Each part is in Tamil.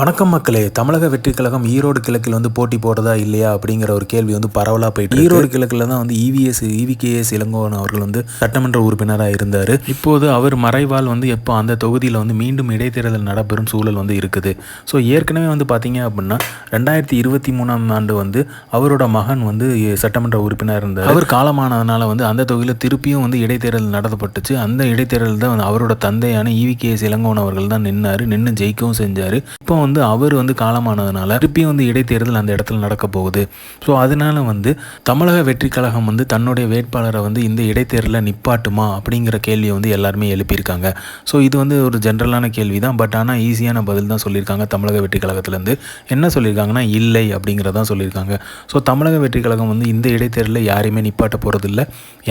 வணக்கம் மக்களே. தமிழக வெற்றி கழகம் ஈரோடு கிழக்கில் வந்து போட்டி போடுறதா இல்லையா அப்படிங்கிற ஒரு கேள்வி வந்து பரவலாக போயிட்டு ஈரோடு கிழக்கில் தான் வந்து இவிஎஸ் இவிகேஎஸ் இளங்கோவன் அவர்கள் வந்து சட்டமன்ற உறுப்பினராக இருந்தார். இப்போது அவர் மறைவால் வந்து எப்போ அந்த தொகுதியில் வந்து மீண்டும் இடைத்தேர்தல் நடைபெறும் சூழல் வந்து இருக்குது. ஸோ ஏற்கனவே வந்து பார்த்தீங்க அப்படின்னா ரெண்டாயிரத்தி இருபத்தி மூணாம் ஆண்டு வந்து அவரோட மகன் வந்து சட்டமன்ற உறுப்பினர் இருந்தார். அவர் காலமானதுனால வந்து அந்த தொகுதியில் திருப்பியும் வந்து இடைத்தேர்தல் நடத்தப்பட்டுச்சு. அந்த இடைத்தேர்தல் தான் வந்து அவரோட தந்தையான இவிகேஎஸ் இளங்கோவன் அவர்கள் தான் நின்னார். நின்று ஜெயிக்கவும் செஞ்சார். இப்போ வந்து அவர் வந்து காலமானதுனால திருப்பியும் வந்து இடைத்தேர்தல் அந்த இடத்துல நடக்க போகுது. ஸோ அதனால வந்து தமிழக வெற்றி கழகம் வந்து தன்னுடைய வேட்பாளரை வந்து இந்த இடைத்தேர்தலில் நிப்பாட்டுமா அப்படிங்கிற கேள்வியை வந்து எல்லாருமே எழுப்பியிருக்காங்க. ஸோ இது வந்து ஒரு ஜென்ரலான கேள்வி தான் பட் ஆனால் ஈஸியான பதில் தான் சொல்லியிருக்காங்க தமிழக வெற்றி கழகத்துலேருந்து. என்ன சொல்லியிருக்காங்கன்னா இல்லை அப்படிங்கிறதான் சொல்லியிருக்காங்க. ஸோ தமிழக வெற்றி கழகம் வந்து இந்த இடைத்தேர்தலில் யாரையுமே நிப்பாட்ட போகிறதில்ல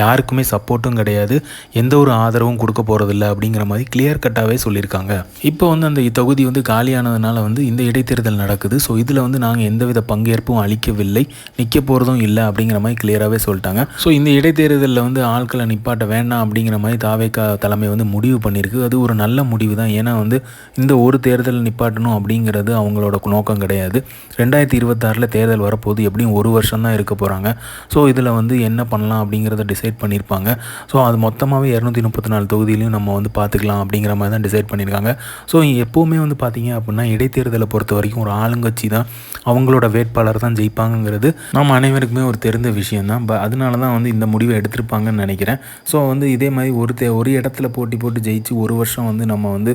யாருக்குமே சப்போர்ட்டும் கிடையாது. எந்த ஒரு ஆதரவும் கொடுக்க போகிறதில்ல அப்படிங்கிற மாதிரி கிளியர் கட்டாகவே சொல்லியிருக்காங்க. இப்போ வந்து அந்த தொகுதி வந்து காலியானதுனால வந்து இந்த இடைத்தேர்தல் நடக்குது. ஸோ இதில் வந்து நாங்கள் எந்தவித பங்கேற்பும் அளிக்கவில்லை. நிற்க போகிறதும் இல்லை அப்படிங்கிற மாதிரி கிளியராகவே சொல்லிட்டாங்க. ஸோ இந்த இடைத்தேர்தலில் வந்து ஆட்களை நிப்பாட்ட வேண்டாம் அப்படிங்கிற மாதிரி தாவேக்கா தலைமை வந்து முடிவு பண்ணியிருக்கு. அது ஒரு நல்ல முடிவு தான். ஏன்னா வந்து இந்த ஒரு தேர்தல் நிப்பாட்டணும் அப்படிங்கிறது அவங்களோட நோக்கம் கிடையாது. ரெண்டாயிரத்தி இருபத்தாறில் தேர்தல் வரப்போது எப்படியும் ஒரு வருஷம் தான் இருக்க போகிறாங்க ஸோ இதில் வந்து என்ன பண்ணலாம் அப்படிங்கிறத டிசைட் பண்ணியிருப்பாங்க. ஸோ அது மொத்தமாகவே இரநூத்தி முப்பத்தி நாலு தொகுதியிலையும் நம்ம வந்து பார்த்துக்கலாம் அப்படிங்கிற மாதிரி தான் டிசைட் பண்ணியிருக்காங்க. ஸோ எப்போவுமே வந்து பார்த்தீங்க அப்படின்னா இடைத்தேர்தலை பொறுத்த வரைக்கும் ஒரு ஆளுங்கட்சி தான் அவங்களோட வேட்பாளர் தான் ஜெயிப்பாங்கங்கிறது நம்ம அனைவருக்குமே ஒரு தெரிந்த விஷயம் தான் ப அதனால தான் வந்து இந்த முடிவை எடுத்திருப்பாங்கன்னு நினைக்கிறேன். ஸோ வந்து இதே மாதிரி ஒரு தே ஒரு இடத்துல போட்டி போட்டு ஜெயிச்சு ஒரு வருஷம் வந்து நம்ம வந்து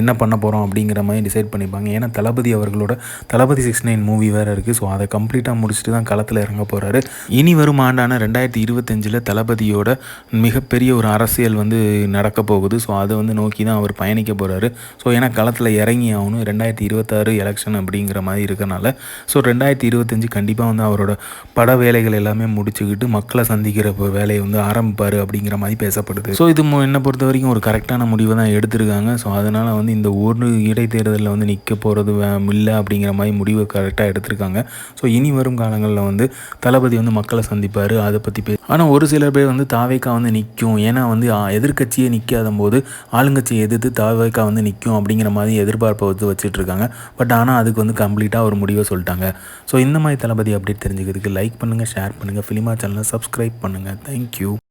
என்ன பண்ண போகிறோம் அப்படிங்கிற மாதிரி டிசைட் பண்ணிப்பாங்க. ஏன்னா தளபதி அவர்களோட தளபதி சிக்ஸ் நைன் மூவி வேறு இருக்குது ஸோ அதை கம்ப்ளீட்டாக முடிச்சுட்டு தான் களத்தில் இறங்க போகிறாரு இனி வரும் ஆண்டான ரெண்டாயிரத்தி இருபத்தஞ்சில் தளபதியோட மிகப்பெரிய ஒரு அரசியல் வந்து நடக்க போகுது. ஸோ அதை வந்து நோக்கி தான் அவர் பயணிக்க போகிறாரு ஸோ ஏன்னா களத்தில் இறங்கி ஆகணும் ரெண்டாயிரத்தி இருபத்தாறு எலெக்ஷன் அப்படிங்கிற மாதிரி இருக்கனால ஸோ ரெண்டாயிரத்தி இருபத்தஞ்சி கண்டிப்பாக வந்து அவரோட பட வேலைகள் எல்லாமே முடிச்சுக்கிட்டு மக்களை சந்திக்கிற வேலையை வந்து ஆரம்பிப்பார் அப்படிங்கிற மாதிரி பேசப்படுது. ஸோ இது என்னை பொறுத்த வரைக்கும் ஒரு கரெக்டான முடிவை தான் எடுத்திருக்காங்க. ஸோ அதனால் வந்து இந்த ஒரு இடைத்தேர்தலில் வந்து நிற்க போகிறது இல்லை அப்படிங்கிற மாதிரி முடிவை கரெக்டாக எடுத்திருக்காங்க. ஸோ இனி வரும் காலங்களில் வந்து தளபதி வந்து மக்களை சந்திப்பார் அதை பற்றி பே ஆனால் ஒரு சில பேர் வந்து தாவேக்கா வந்து நிற்கும் ஏன்னா வந்து எதிர்கட்சியே நிற்காத போது ஆளுங்கட்சியை எதிர்த்து தாவேக்கா வந்து நிற்கும் அப்படிங்கிற மாதிரி எதிர்பார்ப்பை வந்து வச்சுட்ருக்காங்க. பட் ஆனால் அதுக்கு வந்து கம்ப்ளீட்டாக ஒரு முடிவை சொல்லிட்டாங்க. ஸோ இந்த மாதிரி தளபதி அப்டேட் தெரிஞ்சுக்கிறதுக்கு லைக் பண்ணுங்கள் ஷேர் பண்ணுங்கள் ஃபிலிமா சேனலை சப்ஸ்கிரைப் பண்ணுங்கள் தேங்க்யூ